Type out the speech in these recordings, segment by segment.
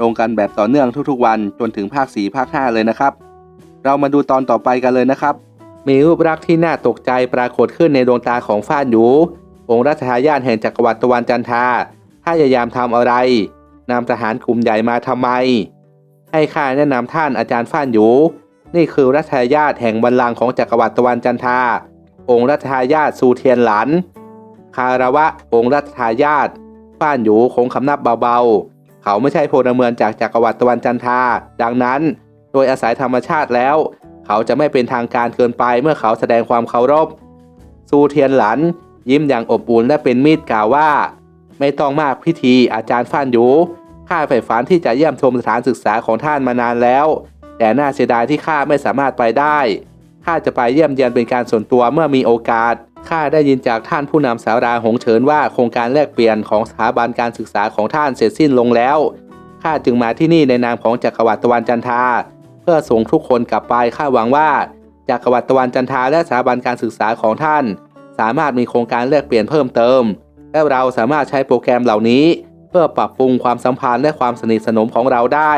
ลงกันแบบต่อเนื่องทุกๆวันจนถึงภาค 4 ภาค 5 เลยนะครับ เรามาดูตอนต่อไปกันเลยนะครับ มีรูปรักษณ์ที่น่าตกใจปรากฏขึ้นในดวงตาของฟ้านหยูองค์รัชทายาทแห่งจักรวรรดิตะวันจันทราถ้าพยายามทำอะไรนำทหารกลุ่มใหญ่มาทำไม ให้ข้าแนะนำท่านอาจารย์ฟ้านหยู นี่คือรัชทายาทแห่งบัลลังก์ของจักรวรรดิตะวันจันทา องค์รัชทายาทซูเทียนหลัน คารวะองค์รัชทายาทฟ้านหยูคงคำนับเบาๆ เขาไม่ใช่พลเมืองจากจักรวรรดิตะวันจันทราดังนั้น โดยอาศัยธรรมชาติแล้ว เขาจะไม่เป็นทางการเกินไปเมื่อเขาแสดงความเคารพซูเทียนหลัน ยิ้มอย่างอบอุ่นและเป็นมิตรกล่าวว่า ไม่ต้องมากพิธีอาจารย์ฟ้านยูข้าใฝ่ฝันที่จะเยี่ยมชมสถานศึกษาของท่านมานานแล้ว แต่น่าเสียดายที่ข้าไม่สามารถไปได้ข้าจะไปเยี่ยมเยียนเป็นการส่วนตัวเมื่อมีโอกาส ข้าได้ยินจากท่านผู้นำสาราหงเฉินว่าโครงการแลกเปลี่ยนของสถาบันการศึกษาของท่านเสร็จสิ้นลงแล้ว ข้าจึงมาที่นี่ในนามของจักรวรรดิตะวันจันทา เพื่อส่งทุกคนกลับไปข้าหวังว่าจักรวรรดิตะวันจันทาและสถาบันการศึกษาของท่าน สามารถมีโครงการแลกเปลี่ยนเพิ่มเติม และเราสามารถใช้โปรแกรมเหล่านี้ เพื่อปรับปรุงความสัมพันธ์และความสนิทสนมของเราได้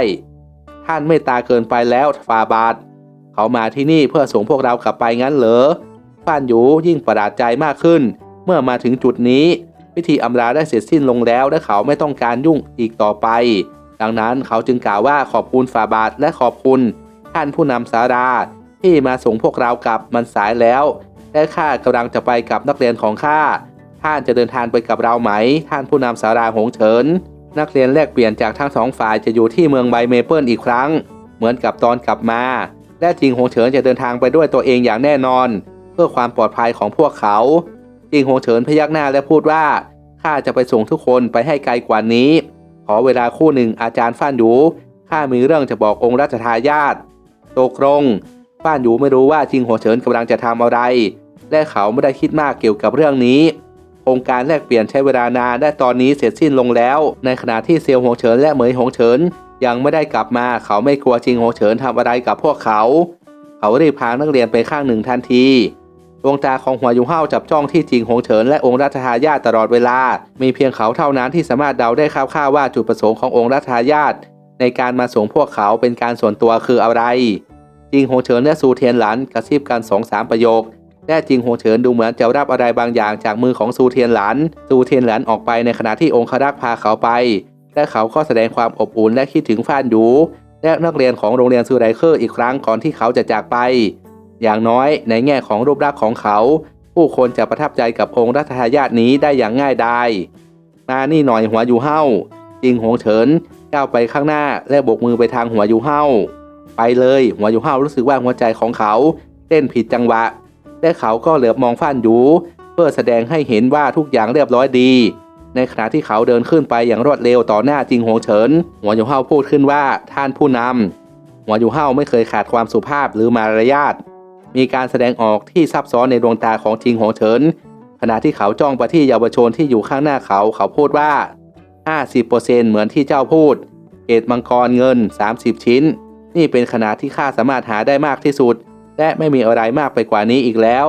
ท่านไม่ตาเกินไปแล้วฟาบาทเขามาที่นี่เพื่อส่งพวกเรากลับไปงั้นเหรอ ฟ้านหยูยิ่งประหลาดใจมากขึ้น เมื่อมาถึงจุดนี้ พิธีอำลาได้เสร็จสิ้นลงแล้วและเขาไม่ต้องการยุ่งอีกต่อไป ดังนั้นเขาจึงกล่าวว่าขอบคุณฟาบาทและขอบคุณ ท่านผู้นำสาราที่มาส่งพวกเรากลับมันสายแล้วและข้ากำลังจะไปกับนักเรียนของข้าท่านจะเดินทางไปกับเราไหม ท่านผู้นำสาราหงเฉิน นักเรียนแลกเปลี่ยนจากทั้งสองฝ่ายจะอยู่ที่เมืองไบเมเปิลอีกครั้ง เหมือนกับตอนกลับมา และจริงหงเฉินจะเดินทางไปด้วยตัวเองอย่างแน่นอน พื่อความปลอดภัยของพวกเขาจิงหงเฉินพยักหน้าและพูดว่าข้าจะไปส่งทุกคนไปให้ไกลกว่านี้ ขอเวลาคู่หนึ่งอาจารย์ฟ้านหยูข้ามีเรื่องจะบอกองค์รัชทายาทตกลงฟ้านหยูไม่รู้ว่าจิงหงเฉินกำลังจะทำอะไร และเขาไม่ได้คิดมากเกี่ยวกับเรื่องนี้โครงการแลกเปลี่ยนใช้เวลานานและตอนนี้เสร็จสิ้นลงแล้ว ในขณะที่เซียวหงเฉินและเหมยหงเฉินยังไม่ได้กลับมาเขาไม่กลัวจิงหงเฉินทำอะไรกับพวกเขา เขารีบพานักเรียนไปข้างหนึ่งทันที ดวงตาของหัวยูเฮาจับจ้องที่จิงหงเฉินและองค์รัชทายาทตลอดเวลา มีเพียงเขาเท่านั้นที่สามารถเดาได้คร่าวๆว่าจุดประสงค์ขององค์รัชทายาทในการมาส่งพวกเขาเป็นการส่วนตัวคืออะไร จิงหงเฉินและซูเทียนหลันกระซิบกันสองสามประโยคและจิงหงเฉินดูเหมือนจะรับอะไรบางอย่างจากมือของซูเทียนหลัน ซูเทียนหลันออกไปในขณะที่องครักษ์พาเขาไป และเขาก็แสดงความอบอุ่นและคิดถึงฟ้านหยูและนักเรียนของโรงเรียนซูไรเคอร์อีกครั้งก่อนที่เขาจะจากไป อย่างน้อยในแง่ของรูปลักษณ์ของเขา ผู้คนจะประทับใจกับองค์รัชทายาทนี้ได้อย่างง่ายดายมานี่หน่อยหัวยู่เฮาจริงหงเฉินก้าวไปข้างหน้าและโบกมือไปทางหัวยู่เฮาไปเลยหัวยู่เฮารู้สึกว่าหัวใจของเขาเต้นผิดจังหวะ และเขาก็เหลือบมองฟ้านหยูเพื่อแสดงให้เห็นว่าทุกอย่างเรียบร้อยดี ในขณะที่เขาเดินขึ้นไปอย่างรวดเร็วต่อหน้าจิงหงเฉินหัวยู่เฮาพูดขึ้นว่าท่านผู้นำหัวยู่เฮาไม่เคยขาดความสุภาพหรือมารยาท มีการแสดงออกที่ซับซ้อนในดวงตาของจิงหงเฉินขณะที่เขาจ้องไปที่เยาวชนที่อยู่ข้างหน้าเขาเขาพูดว่า 50%เหมือนที่เจ้าพูด เกตมังกรเงิน 30 ชิ้น นี่เป็นขนาดที่ข้าสามารถหาได้มากที่สุด และไม่มีอะไรมากไปกว่านี้อีกแล้ว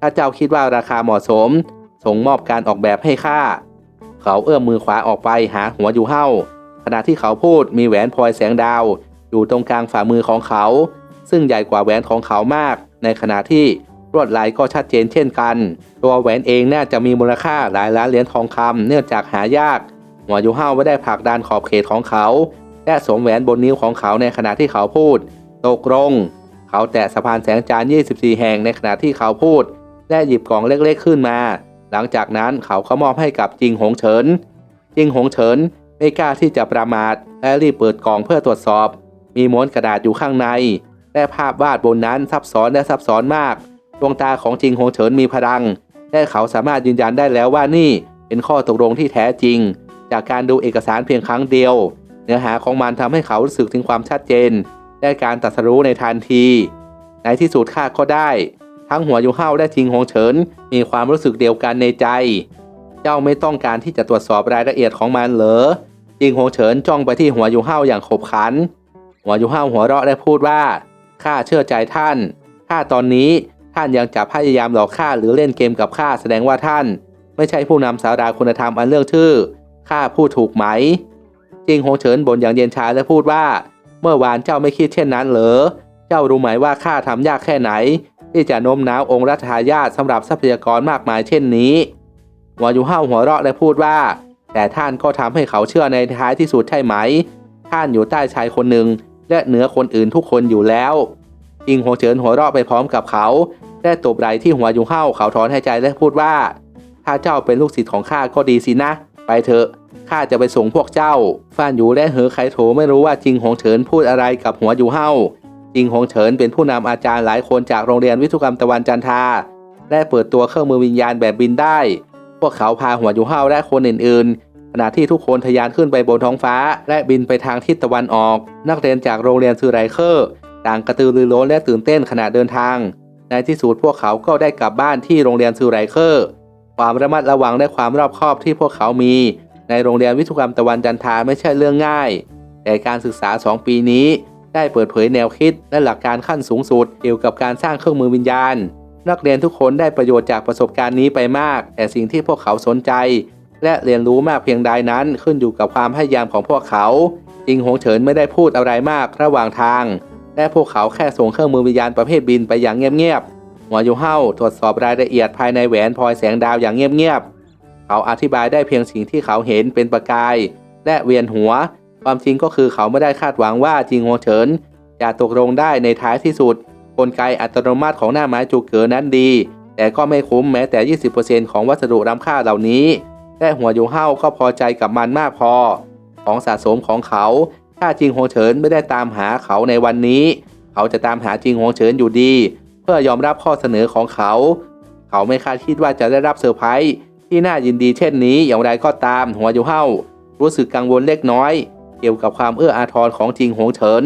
ถ้าเจ้าคิดว่าราคาเหมาะสม ส่งมอบการออกแบบให้ข้า เขาเอื้อมมือขวาออกไปหาหัวอยู่เห้าขณะที่เขาพูดมีแหวนพลอยแสงดาว อยู่ตรงกลางฝ่ามือของเขา ซึ่งใหญ่กว่าแหวนของเขามาก ในขณะที่ลวดลายก็ชัดเจนเช่นกัน ตัวแหวนเองน่าจะมีมูลค่าหลายล้านเหรียญทองคำเนื่องจากหายากหัวยูเห้าไม่ได้ผลักดันขอบเขตของเขา และสวมแหวนบนนิ้วของเขาในขณะที่เขาพูด ตกลง เขาแตะสะพานแสงจาน24 แห่งในขณะที่เขาพูด และหยิบกล่องเล็กๆขึ้นมา หลังจากนั้นเขาก็มอบให้กับจิงหงเฉิน จิงหงเฉินไม่กล้าที่จะประมาทและรีบเปิดกล่องเพื่อตรวจสอบ มีม้วนกระดาษอยู่ข้างใน และภาพวาดบนนั้นซับซ้อนและซับซ้อนมาก ดวงตาของจิงหงเฉินมีพลัง และเขาสามารถยืนยันได้แล้วว่านี่เป็นข้อตกลงที่แท้จริง จากการดูเอกสารเพียงครั้งเดียว เนื้อหาของมันทำให้เขารู้สึกถึงความชัดเจน และได้การตรัสรู้ในทันที ในที่สุดข้าก็ได้ ทั้งหัวยูเฮาและจิงหงเฉินมีความรู้สึกเดียวกันในใจ เจ้าไม่ต้องการที่จะตรวจสอบรายละเอียดของมันเหรอจิงหงเฉินจ้องไปที่หัวยูเฮาอย่างขบขัน หัวยูเฮาหัวเราะและพูดว่า ข้าเชื่อใจท่านถ้าตอนนี้ท่านยังจะพยายามหลอกข้าหรือเล่นเกมกับข้าแสดงว่าท่าน ไม่ใช่ผู้นำสาราคุณธรรมอันเรื่องชื่อข้าพูดถูกไหมจิงหงเฉินบ่นอย่างเย็นชาและพูดว่า เมื่อวานเจ้าไม่คิดเช่นนั้นเหรอเจ้ารู้ไหมว่าข้าทำยากแค่ไหน ที่จะโน้มน้าวองค์รัชทายาทสำหรับทรัพยากรมากมายเช่นนี้หัวยูห้าหัวเราะและพูดว่า แต่ท่านก็ทำให้เขาเชื่อในท้ายที่สุดใช่ไหม ท่านอยู่ใต้ชายคนหนึ่ง และเหนือคนอื่นทุกคนอยู่แล้วจิงหงเฉินหัวเราะไปพร้อมกับเขาและตบไหล่ที่หัวยูเห้าเขาถอนหายใจและพูดว่า ถ้าเจ้าเป็นลูกศิษย์ของข้าก็ดีสินะ ไปเถอะข้าจะไปส่งพวกเจ้าฟ้านอยู่และเหอไคโถไม่รู้ว่าจิงหงเฉินพูดอะไรกับหัวยูเห้าจิงหงเฉินเป็นผู้นำอาจารย์หลายคนจากโรงเรียนวิศวกรรมตะวันจันทาและเปิดตัวเครื่องมือวิญญาณแบบบินได้ พวกเขาพาหัวยูเห้าและคนอื่นๆ ขณะที่ทุกคนทะยานขึ้นไปบนท้องฟ้า และบินไปทางทิศตะวันออก นักเรียนจากโรงเรียนซือไรเคอร์ต่างกระตือรือร้นและตื่นเต้นขณะเดินทาง ในที่สุดพวกเขาก็ได้กลับบ้านที่โรงเรียนซือไรเคอร์ ความระมัดระวังและความรอบคอบที่พวกเขามี ในโรงเรียนวิศวกรรมตะวันจันทาไม่ใช่เรื่องง่าย แต่การศึกษา 2 ปีนี้ ได้เปิดเผยแนวคิดและหลักการขั้นสูงสุดเกี่ยวกับการสร้างเครื่องมือวิญญาณ นักเรียนทุกคนได้ประโยชน์จากประสบการณ์นี้ไปมาก แต่สิ่งที่พวกเขาสนใจ และเรียนรู้มากเพียงใดนั้นขึ้นอยู่กับความพยายามของพวกเขาจิงหงเฉินไม่ได้พูดอะไรมากระหว่างทาง และพวกเขาแค่ส่งเครื่องมือวิญญาณประเภทบินไปอย่างเงียบๆหัวยูเฮาตรวจสอบรายละเอียดภายในแหวนพลอยแสงดาวอย่างเงียบๆเขาอธิบายได้เพียงสิ่งที่เขาเห็นเป็นประกาย และเวียนหัว ความจริงก็คือเขาไม่ได้คาดหวังว่าจิงหงเฉินจะตกลงได้ในท้ายที่สุด กลไกอัตโนมัติของหน้าไม้จูเก๋อนั้นดี แต่ก็ไม่คุ้มแม้แต่ 20%ของวัสดุล้ำค่าเหล่านี้ และหัวยูเฮาก็พอใจกับมันมากพอ ของสะสมของเขา ถ้าจิงโฮเฉินไม่ได้ตามหาเขาในวันนี้ เขาจะตามหาจิงโฮเฉินอยู่ดี เพื่อยอมรับข้อเสนอของเขา เขาไม่คาดคิดว่าจะได้รับเซอร์ไพรส์ที่น่ายินดีเช่นนี้อย่างไรก็ตามหัวยูเฮารู้สึกกังวลเล็กน้อย เกี่ยวกับความเอื้ออาทรของจิงโฮเฉิน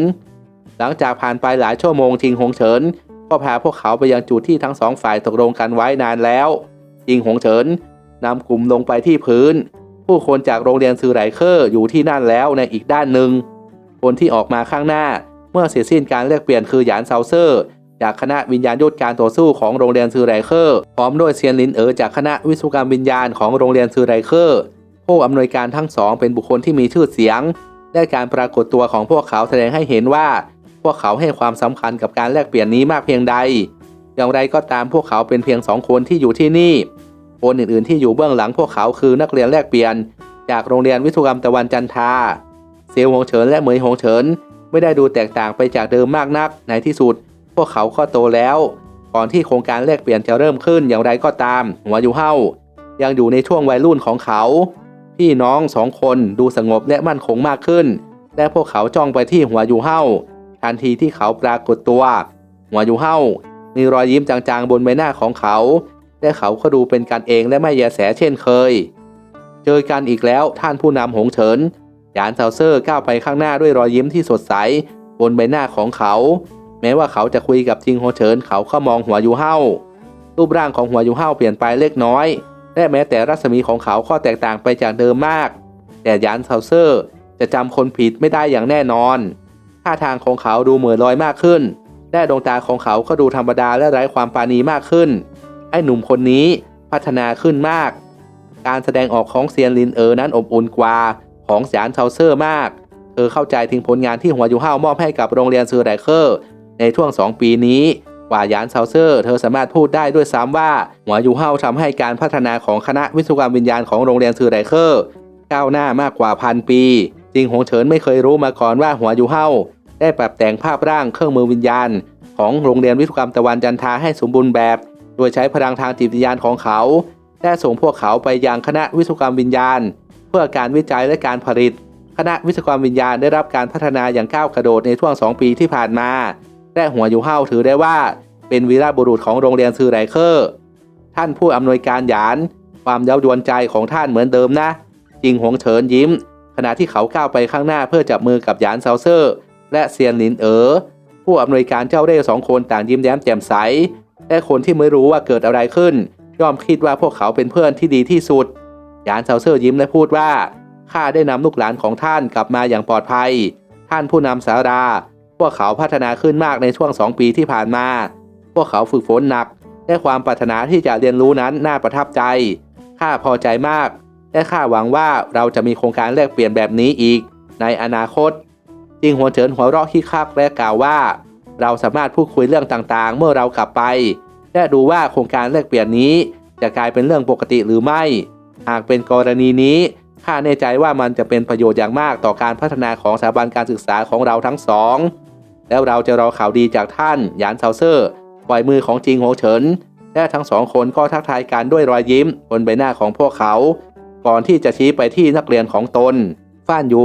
หลังจากผ่านไปหลายชั่วโมงจิงหงเฉินก็พาพวกเขาไปยังจุดที่ทั้งสองฝ่ายตกลงกันไว้นานแล้ว จิงหงเฉิน นำกลุ่มลงไปที่พื้น ผู้คนจากโรงเรียนซือไหลเคอร์อยู่ที่นั่นแล้วในอีกด้านหนึ่ง คนที่ออกมาข้างหน้าเมื่อเสร็จสิ้นการแลกเปลี่ยนคือหยานเซาเซอร์จากคณะวิญญาณยุทธการต่อสู้ของโรงเรียนซือไรเคอร์ พร้อมด้วยเซียนลินเอ๋อจากคณะวิศวกรรมวิญญาณของโรงเรียนซือไรเคอร์ ผู้อำนวยการทั้งสองเป็นบุคคลที่มีชื่อเสียง และการปรากฏตัวของพวกเขาแสดงให้เห็นว่า พวกเขาให้ความสำคัญกับการแลกเปลี่ยนนี้มากเพียงใด อย่างไรก็ตามพวกเขาเป็นเพียงสองคนที่อยู่ที่นี่ คนอื่นๆที่อยู่เบื้องหลังพวกเขาคือนักเรียนแลกเปลี่ยน จากโรงเรียนวิศวกรรมตะวันจันทาเซียวหงเฉินและเหมยหงเฉินไม่ได้ดูแตกต่างไปจากเดิมมากนัก ในที่สุด พวกเขาก็โตแล้ว ก่อนที่โครงการแลกเปลี่ยนจะเริ่มขึ้นอย่างไรก็ตาม หัวยู่เฮายังอยู่ในช่วงวัยรุ่นของเขา พี่น้องสองคนดูสงบและมั่นคงมากขึ้น และพวกเขาจ้องไปที่หัวยู่เฮาทันทีที่เขาปรากฏตัว หัวยู่เฮามีรอยยิ้มจางๆบนใบหน้าของเขา และเขาก็ดูเป็นกันเองและไม่แยแสเช่นเคย เจอกันอีกแล้วท่านผู้นำหงเฉินหยานเซาเซอร์ก้าวไปข้างหน้าด้วยรอยยิ้มที่สดใส บนใบหน้าของเขา แม้ว่าเขาจะคุยกับจิงโฮเฉินเขาก็มองหัวยูเฮารูปร่างของหัวยูเฮาเปลี่ยนไปเล็กน้อย และแม้แต่รัศมีของเขาก็แตกต่างไปจากเดิมมาก แต่ยานเซาเซอร์จะจำคนผิดไม่ได้อย่างแน่นอนท่าทางของเขาดูเหมือนลอยมากขึ้น และดวงตาของเขาก็ดูธรรมดาและไร้ความปาณีมากขึ้น ไอ้หนุ่มคนนี้พัฒนาขึ้นมาก การแสดงออกของเซียนลินเออนั้นอบอุ่นกว่าของหยานเซาเซอร์มาก เธอเข้าใจถึงผลงานที่หัวยูเฮามอบให้กับโรงเรียนซือไรเคอร์ ในช่วง 2 ปีนี้กว่ายานเซาเซอร์ เธอสามารถพูดได้ด้วยซ้ำว่าหัวยูเฮาทำให้การพัฒนาของคณะวิศวกรรมวิญญาณของโรงเรียนซือไรเคอร์ก้าวหน้ามากกว่าพันปีจริงหงเฉินไม่เคยรู้มาก่อนว่าหัวยูเฮาได้ปรับแต่งภาพร่างเครื่องมือวิญญาณ ของโรงเรียนวิศวกรรมตะวันจันทาให้สมบูรณ์แบบ โดยใช้พลังทางจิตวิญญาณของเขาและส่งพวกเขาไปยังคณะวิศวกรรมวิญญาณ เพื่อการวิจัยและการผลิต คณะวิศวกรรมวิญญาณได้รับการพัฒนาอย่างก้าวกระโดดในช่วง 2 ปีที่ผ่านมาและหัวยูเฮาถือได้ว่า เป็นวีรบุรุษของโรงเรียนซือไรเคอร์ ท่านผู้อำนวยการหยาน ความเย้ายวนใจของท่านเหมือนเดิมนะจิงหงเฉินยิ้ม ขณะที่เขาก้าวไปข้างหน้าเพื่อจับมือกับหยานเซาเซอร์ และเซียนหลินเอ๋อผู้อำนวยการเจ้าเร่ห์สองคนต่างยิ้มแย้มแจ่มใส และคนที่ไม่รู้ว่าเกิดอะไรขึ้น ย่อมคิดว่าพวกเขาเป็นเพื่อนที่ดีที่สุด ยานเซาเซอร์ยิ้มและพูดว่า ข้าได้นำลูกหลานของท่านกลับมาอย่างปลอดภัย ท่านผู้นำสารา พวกเขาพัฒนาขึ้นมากในช่วงสองปีที่ผ่านมา พวกเขาฝึกฝนหนัก และความปรารถนาที่จะเรียนรู้นั้นน่าประทับใจ ข้าพอใจมาก และข้าหวังว่าเราจะมีโครงการแลกเปลี่ยนแบบนี้อีก ในอนาคต จิงหัวเฉินหัวเราะขี้คักและกล่าวว่า เราสามารถพูดคุยเรื่องต่างๆ เมื่อเรากลับไป และดูว่าโครงการแลกเปลี่ยนนี้ จะกลายเป็นเรื่องปกติหรือไม่ หากเป็นกรณีนี้ข้าแน่ใจว่ามันจะเป็นประโยชน์อย่างมากต่อการพัฒนาของสถาบันการศึกษาของเราทั้งสอง แล้วเราจะรอข่าวดีจากท่านหยานเซาเซอร์ปล่อยมือของจริงโหเฉิน และทั้งสองคนก็ทักทายกันด้วยรอยยิ้มบนใบหน้าของพวกเขา ก่อนที่จะชี้ไปที่นักเรียนของตนฟ้านหยู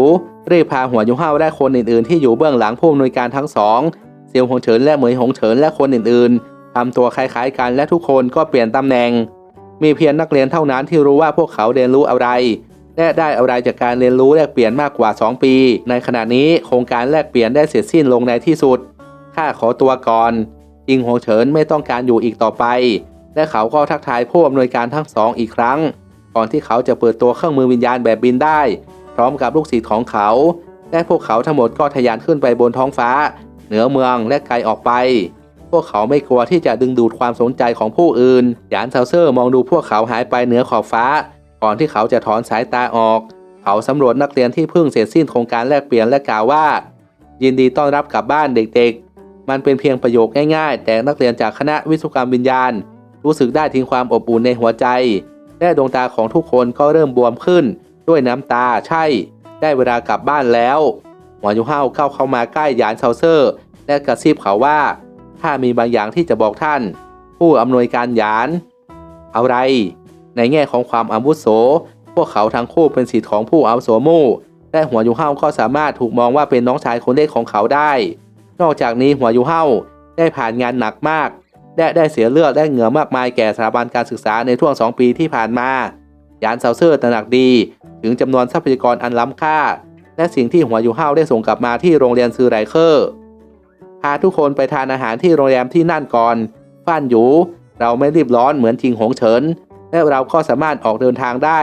รีบพาหัวยูเฮาและคนอื่นๆ ที่อยู่เบื้องหลังผู้อำนวยการทั้งสอง เซียวหงเฉินและเหมยหงเฉินและคนอื่นๆทำตัวคล้ายๆกันและทุกคนก็เปลี่ยนตำแหน่ง มีเพียงนักเรียนเท่านั้นที่รู้ว่าพวกเขาเรียนรู้อะไร และได้อะไรจากการเรียนรู้แลกเปลี่ยนมากกว่า 2 ปี ในขณะนี้โครงการแลกเปลี่ยนได้เสร็จสิ้นลงในที่สุดข้าขอตัวก่อนจิงหงเฉินไม่ต้องการอยู่อีกต่อไป และเขาก็ทักทายผู้อำนวยการทั้งสองอีกครั้งก่อนที่เขาจะเปิดตัวเครื่องมือวิญญาณแบบบินได้ พร้อมกับลูกศิษย์ของเขา และพวกเขาทั้งหมดก็ทะยานขึ้นไปบนท้องฟ้า เหนือเมืองและไกลออกไป พวกเขาไม่กลัวที่จะดึงดูดความสนใจของผู้อื่น หยานเซาเซอร์มองดูพวกเขาหายไปเหนือขอบฟ้า ก่อนที่เขาจะถอนสายตาออก เขาสำรวจนักเรียนที่เพิ่งเสร็จสิ้นโครงการแลกเปลี่ยนและกล่าวว่า ยินดีต้อนรับกลับบ้านเด็กๆ มันเป็นเพียงประโยคง่ายๆ แต่นักเรียนจากคณะวิศวกรรมวิญญาณ รู้สึกได้ถึงความอบอุ่นในหัวใจ และดวงตาของทุกคนก็เริ่มบวมขึ้น ด้วยน้ำตาใช่ ได้เวลากลับบ้านแล้ว หัวยูเฮาเข้าเข้ามาใกล้ยานเซาเซอร์ และกระซิบเขาว่าถ้ามีบางอย่างที่จะบอกท่าน ผู้อำนวยการยาน อะไร ในแง่ของความอาวุโส พวกเขาทั้งคู่เป็นสิทธิ์ของผู้อาวุโสมู่และหัวยูเฮาก็สามารถถูกมองว่าเป็นน้องชายคนเล็กของเขาได้ นอกจากนี้หัวยูเฮาได้ผ่านงานหนักมาก และได้เสียเลือดและเหงื่อมากมายแก่สถาบันการศึกษาในช่วงสองปีที่ผ่านมา ยานเซาเซอร์ตระหนักดี ถึงจำนวนทรัพยากรอันล้ำค่า และสิ่งที่หัวยูเฮาได้ส่งกลับมาที่โรงเรียนซือไรเคอร์พาทุกคนไปทานอาหารที่โรงแรมที่นั่นก่อนฟ้านหยูเราไม่รีบร้อนเหมือนจิงหงเฉิน และเราก็สามารถออกเดินทางได้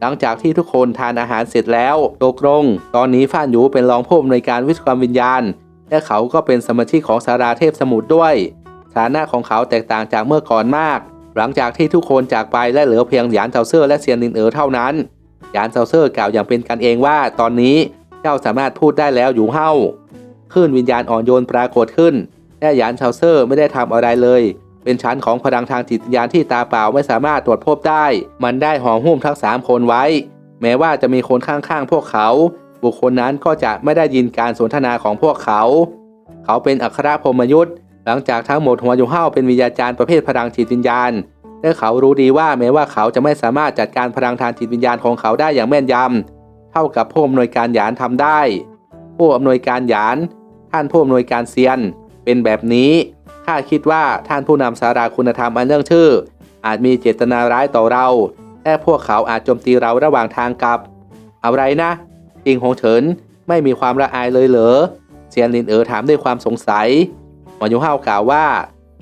หลังจากที่ทุกคนทานอาหารเสร็จแล้วตกลงตอนนี้ฟ้านหยูเป็นรองผู้อำนวยการวิศวกรรมวิญญาณ และเขาก็เป็นสมาชิกของสาราเทพสมุทรด้วยฐานะของเขาแตกต่างจากเมื่อก่อนมาก หลังจากที่ทุกคนจากไปและเหลือเพียงหยานเซาเซอร์และเซียนลินเอ๋อเท่านั้น ยานเซาเซอร์กล่าวอย่างเป็นกันเองว่า ตอนนี้เจ้าสามารถพูดได้แล้วอยู่เฮ้าคลื่นวิญญาณอ่อนโยนปรากฏขึ้นและยานเซาเซอร์ไม่ได้ทำอะไรเลย เป็นชั้นของพลังทางจิตวิญญาณที่ตาเปล่าไม่สามารถตรวจพบได้ มันได้ห่อหุ้มทั้งสามคนไว้ แม้ว่าจะมีคนข้างๆพวกเขา บุคคลนั้นก็จะไม่ได้ยินการสนทนาของพวกเขา เขาเป็นอัครพรมยุทธ์หลังจากทั้งหมดหัวยูเฮาเป็นวิญญาจารย์ประเภทพลังจิตวิญญาณ และเขารู้ดีว่าแม้ว่าเขาจะไม่สามารถจัดการพลังทางจิตวิญญาณของเขาได้อย่างแม่นยำเท่ากับผู้อำนวยการหยานทำได้ ผู้อำนวยการหยาน ท่านผู้อำนวยการเซียน เป็นแบบนี้ข้าคิดว่าท่านผู้นำสาราคุณธรรมอันเรื่องชื่อ อาจมีเจตนาร้ายต่อเราและพวกเขาอาจโจมตีเราระหว่างทางกลับ อะไรนะจิงหงเฉินไม่มีความละอายเลยเหรอเซียนลินเอ๋อถามด้วยความสงสัยหมอยูเฮากล่าวว่า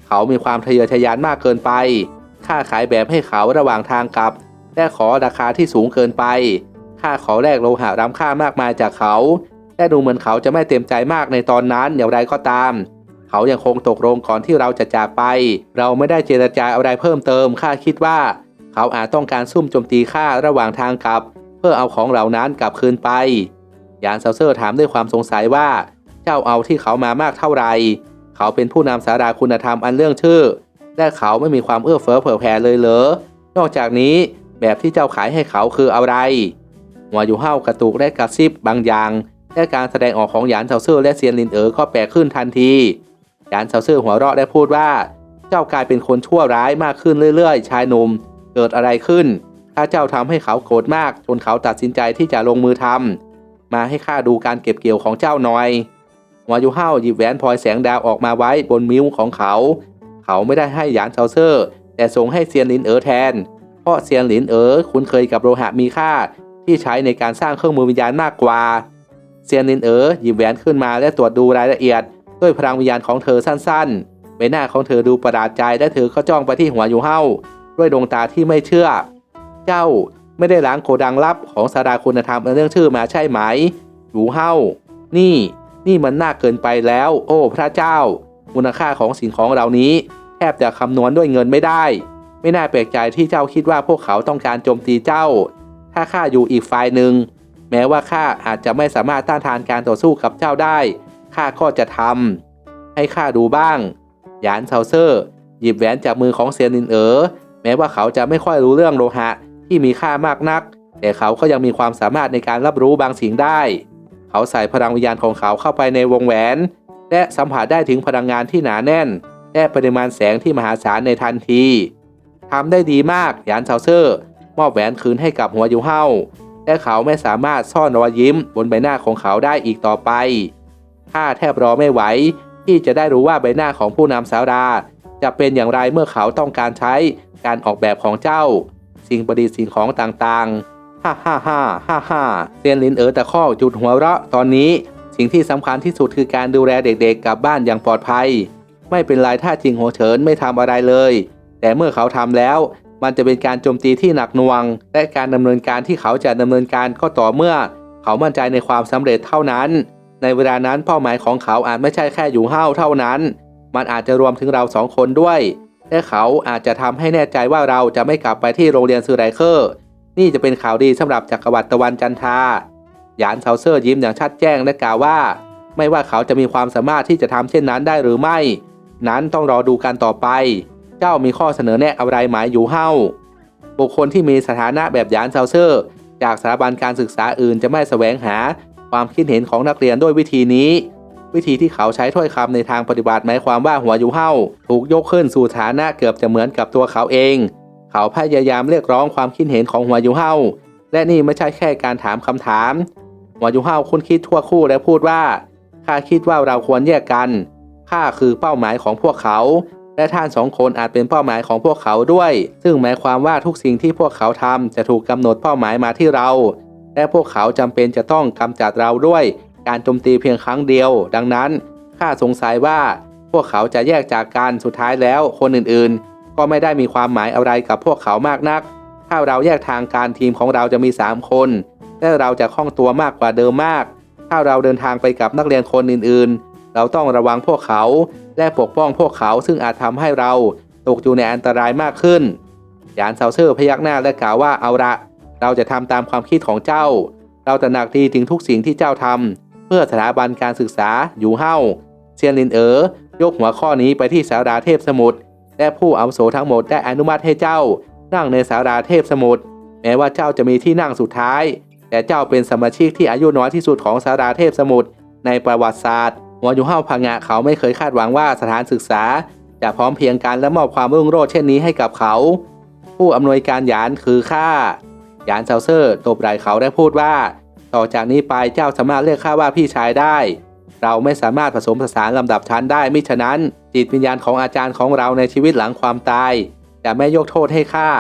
เขามีความทะเยอทะยานมากเกินไป ค่าขายแบบให้เขาระหว่างทางกลับ และขอราคาที่สูงเกินไปค่าขอแลกโลหะล้ำค่ามากมายจากเขา และดูเหมือนเขาจะไม่เต็มใจมากในตอนนั้นอย่างไรก็ตาม เขายังคงตกลงก่อนที่เราจะจากไป เราไม่ได้เจรจาอะไรเพิ่มเติม ข้าคิดว่า เขาอาจต้องการซุ่มโจมตีข้าระหว่างทางกลับ เพื่อเอาของเหล่านั้นกลับคืนไป ยานเซาเซอร์ถามด้วยความสงสัยว่า เจ้าเอาที่เขามามากเท่าไหร่ เขาเป็นผู้นำสาราคุณธรรมอันเรื่องชื่อ และเขาไม่มีความเอื้อเฟื้อเผื่อแผ่เลยเหรอ นอกจากนี้แบบที่เจ้าขายให้เขาคืออะไรหัวอยู่เห้ากระตุกและกระซิบบางอย่าง และการแสดงออกของหยานเซาเซอร์และเซียนลินเอ๋อก็แปลกขึ้นทันทีหยานเซาเซอร์หัวเราะและพูดว่า เจ้ากลายเป็นคนชั่วร้ายมากขึ้นเรื่อยๆ ชายหนุ่มเกิดอะไรขึ้น ถ้าเจ้าทำให้เขาโกรธมากจนเขาตัดสินใจที่จะลงมือทำมาให้ข้าดูการเก็บเกี่ยวของเจ้าหน่อยหัวยูเฮ้าหยิบแหวนพลอยแสงดาวออกมาไว้บนมิ้วของเขา เขาไม่ได้ให้หยานเซาเซอร์ แต่ส่งให้เซียนหลินเอ๋อแทน เพราะเซียนหลินเอ๋อคุ้นเคยกับโลหะมีค่า ที่ใช้ในการสร้างเครื่องมือวิญญาณมากกว่า เซียนลินเอ๋อหยิบแหวนขึ้นมาและตรวจดูรายละเอียด ด้วยพลังวิญญาณของเธอสั้นๆใบหน้าของเธอดูประหลาดใจและเธอก็จ้องไปที่หัวยูเฮาด้วยดวงตาที่ไม่เชื่อ เจ้าไม่ได้ล้างโกดังลับของสาราคุณธรรมเรื่องชื่อมาใช่ไหมยูเฮานี่ นี่มันน่าเกินไปแล้ว โอ้พระเจ้า มูลค่าของสิ่งของเหล่านี้ แทบจะคำนวณด้วยเงินไม่ได้ ไม่น่าแปลกใจที่เจ้าคิดว่าพวกเขาต้องการโจมตีเจ้า ถ้าข้าอยู่อีกฝ่ายหนึ่ง แม้ว่าข้าอาจจะไม่สามารถต้านทานการต่อสู้กับเจ้าได้ข้าก็จะทำให้ข้าดูบ้าง หยานเซาเซอร์ หยิบแหวนจากมือของเซียนินเอ๋อแม้ว่าเขาจะไม่ค่อยรู้เรื่องโลหะที่มีค่ามากนัก แต่เขาก็ยังมีความสามารถในการรับรู้บางสิ่งได้ เขาใส่พลังวิญญาณของเขาเข้าไปในวงแหวน และสัมผัสได้ถึงพลังงานที่หนาแน่น และปริมาณแสงที่มหาศาลในทันทีทำได้ดีมากหยานเซาเซอร์ มอบแหวนคืนให้กับหัวยูเฮาและเขาไม่สามารถซ่อนรอยยิ้มบนใบหน้าของเขาได้อีกต่อไปข้าแทบรอไม่ไหว ที่จะได้รู้ว่าใบหน้าของผู้นำสาวดา จะเป็นอย่างไรเมื่อเขาต้องการใช้การออกแบบของเจ้า สิ่งประดิษฐ์สิ่งของต่างๆ ฮ่าฮ่าฮ่าฮ่าฮ่าเซียนลินเอ๋อตะคอจุดหัวเราะตอนนี้ สิ่งที่สำคัญที่สุดคือการดูแลเด็กๆกลับบ้านอย่างปลอดภัย ไม่เป็นไรถ้าจริงโหเฉินไม่ทำอะไรเลย แต่เมื่อเขาทำแล้ว มันจะเป็นการโจมตีที่หนักหน่วง และการดำเนินการที่เขาจะดำเนินการก็ต่อเมื่อ เขามั่นใจในความสำเร็จเท่านั้น ในเวลานั้นเป้าหมายของเขาอาจไม่ใช่แค่อยู่ห้าวเท่านั้น มันอาจจะรวมถึงเราสองคนด้วยและเขาอาจจะทำให้แน่ใจว่าเราจะไม่กลับไปที่โรงเรียนซูไรเคอร์ นี่จะเป็นข่าวดีสำหรับจักรวรรดิตะวันจันทรา หยานเซาเซอร์ยิ้มอย่างชัดแจ้งและกล่าวว่า ไม่ว่าเขาจะมีความสามารถที่จะทำเช่นนั้นได้หรือไม่ นั้นต้องรอดูกันต่อไป เจ้ามีข้อเสนอแนะอะไรหมายอยู่เฮ้าบุคคลที่มีสถานะแบบหยานเซาเซอร์ จากสถาบันการศึกษาอื่นจะไม่แสวงหาความคิดเห็นของนักเรียนด้วยวิธีนี้ วิธีที่เขาใช้ถ้อยคำในทางปฏิบัติหมายความว่าหัวยูเฮ้าถูกยกขึ้นสู่ฐานะเกือบจะเหมือนกับตัวเขาเอง เขาพยายามเรียกร้องความคิดเห็นของหัวยูเฮ้าและนี่ไม่ใช่แค่การถามคำถาม หัวยูเฮ้าคุ้นคิดทั่วคู่และพูดว่าข้าคิดว่าเราควรแยกกันข้าคือเป้าหมายของพวกเขา และท่านสองคนอาจเป็นเป้าหมายของพวกเขาด้วย ซึ่งหมายความว่าทุกสิ่งที่พวกเขาทำจะถูกกำหนดเป้าหมายมาที่เรา และพวกเขาจำเป็นจะต้องกำจัดเราด้วย การโจมตีเพียงครั้งเดียว ดังนั้นข้าสงสัยว่าพวกเขาจะแยกจากกันสุดท้ายแล้ว คนอื่นๆ ก็ไม่ได้มีความหมายอะไรกับพวกเขามากนัก ถ้าเราแยกทางการทีมของเราจะมี 3 คน และเราจะคล่องตัวมากกว่าเดิมมาก ถ้าเราเดินทางไปกับนักเรียนคนอื่นๆ เราต้องระวังพวกเขา และปกป้องพวกเขาซึ่งอาจทำให้เราตกอยู่ในอันตรายมากขึ้นยานเซาเซอร์พยักหน้าและกล่าวว่าเอาละ เราจะทำตามความคิดของเจ้า เราตระหนักดีถึงทุกสิ่งที่เจ้าทำเพื่อสถาบันการศึกษาอยู่เฮ้าเซียนลินเอ๋อยกหัวข้อนี้ไปที่สาราเทพสมุทรและผู้อาวุโสทั้งหมดได้อนุมัติให้เจ้า นั่งในสาราเทพสมุทรแม้ว่าเจ้าจะมีที่นั่งสุดท้าย แต่เจ้าเป็นสมาชิกที่อายุน้อยที่สุดของสาราเทพสมุทรในประวัติศาสตร์หัวยูเฮาพังงะเขาไม่เคยคาดหวังว่าสถานศึกษา จะพร้อมเพียงกันและมอบความรุ่งโรจน์เช่นนี้ให้กับเขา ผู้อำนวยการหยานคือข้าหยานเซาเซอร์ตบไหล่เขาได้พูดว่า ต่อจากนี้ไปเจ้าสามารถเรียกข้าว่าพี่ชายได้ เราไม่สามารถผสมผสานลำดับชั้นได้มิฉะนั้น จิตวิญญาณของอาจารย์ของเราในชีวิตหลังความตาย จะไม่ยกโทษให้ข้า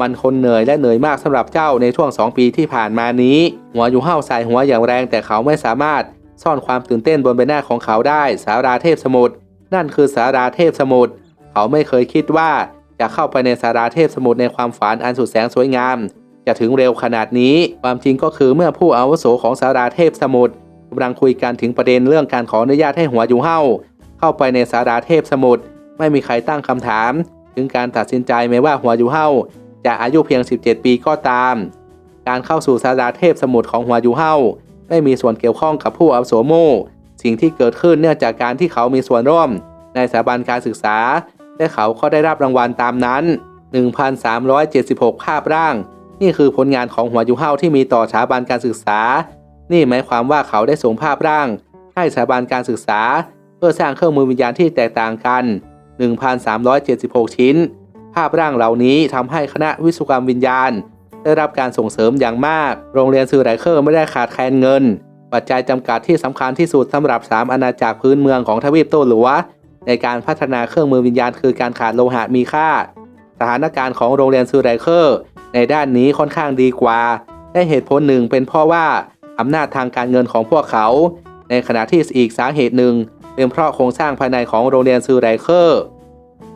มันคนเหนื่อยและเหนื่อยมากสำหรับเจ้าในช่วงสองปีที่ผ่านมานี้ หัวอยู่ห้าวใส่หัวอย่างแรงแต่เขาไม่สามารถซ่อนความตื่นเต้นบนใบหน้าของเขาได้สาราเทพสมุทรนั่นคือสาราเทพสมุทรเขาไม่เคยคิดว่าจะเข้าไปในสาราเทพสมุทรในความฝันอันสุดแสนสวยงาม จะถึงเร็วขนาดนี้ ความจริงก็คือเมื่อผู้อาวุโสของสาราเทพสมุทรกำลังคุยกันถึงประเด็นเรื่องการขออนุญาตให้หัวอยู่เฮ้าเข้าไปในสาราเทพสมุทรไม่มีใครตั้งคำถาม ถึงการตัดสินใจแม้ว่าหัวอยู่เฮ้า จะอายุเพียง 17 ปีก็ตาม การเข้าสู่สาราเทพสมุทรของหัวยูเฮาไม่มีส่วนเกี่ยวข้องกับผู้อาวุโสโมสิ่งที่เกิดขึ้นเนื่องจากการที่เขามีส่วนร่วม ในสถาบันการศึกษา และเขาก็ได้รับรางวัลตามนั้น 1,376 ภาพร่าง นี่คือผลงานของหัวยูเฮาที่มีต่อสถาบันการศึกษา นี่หมายความว่าเขาได้ส่งภาพร่าง ให้สถาบันการศึกษา เพื่อสร้างเครื่องมือวิญญาณที่แตกต่างกัน 1,376 ชิ้นาพร่างเหล่านี้ทำให้คณะวิศวกรรมวิญญาณ ได้รับการส่งเสริมอย่างมาก โรงเรียนซือไรเคอร์ไม่ได้ขาดแคลนเงิน ปัจจัยจำกัดที่สำคัญที่สุดสำหรับ 3 อาณาจักรพื้นเมืองของทวีปโตหลัว ในการพัฒนาเครื่องมือวิญญาณคือการขาดโลหะมีค่า สถานการณ์ของโรงเรียนซูไรเคอร์ ในด้านนี้ค่อนข้างดีกว่าและเหตุผลหนึ่งเป็นเพราะว่าอำนาจทางการเงินของพวกเขา ในขณะที่อีกสาเหตุหนึ่งเป็นเพราะโครงสร้างภายในของโรงเรียนซูไรเคอร์